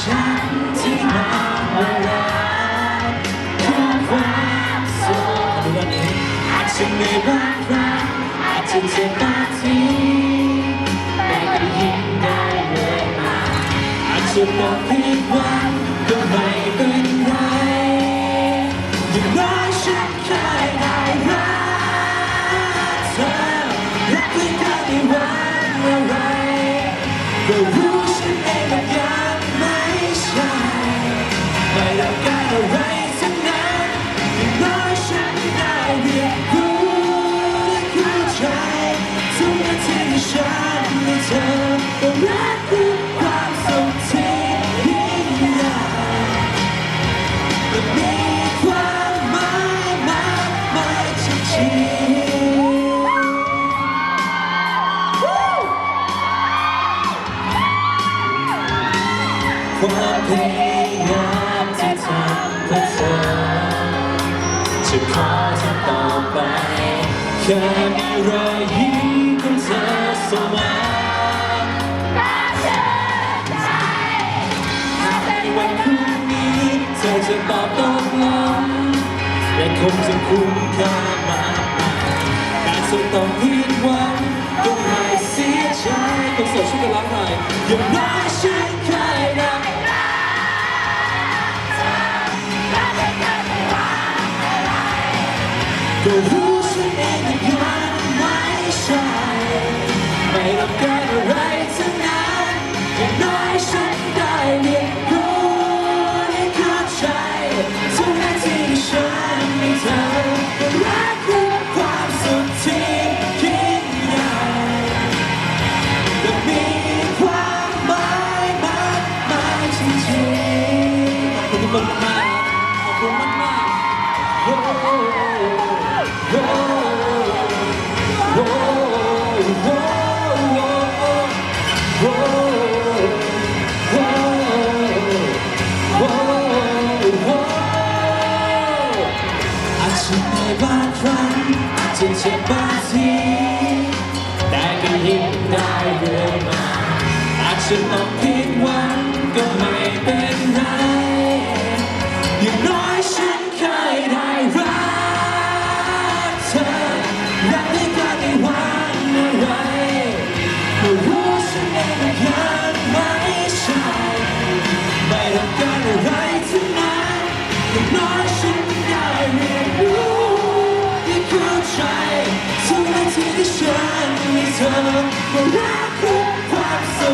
ฉันที่มาวันนี้อาจจะไม่รักอาจจะเจ็บตาทีแต่ก็ยิ้ได้เลยอาจจะบอกผิวังก็ไม่เป็นไรอย่างน้อยฉันเคยได้รักเธอรักเพียค่ในวันอะไว้ ความพยายามที่ทำเพื่อเธอจะขอธอต่อไปแค่มีรอยยิ้มของเธอเสมอวันพรุ่งนี้เธอจะตอบตกลงและคงจะคุ้มค่า The ที่ในบางครั้งจะเจ็บบางทีแต่ก็ยิ้มได้เรื่อยมาอาจจะต้อง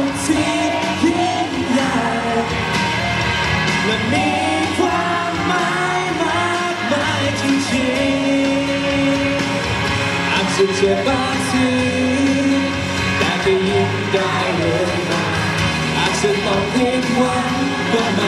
งที่ยิ่ใหญ่และมีความหมายมากมายจริงๆอาจจะเจ็บบางทีแต่ก็ยิ่งได้เลยมาอาจจะต้องเรียวันก็มา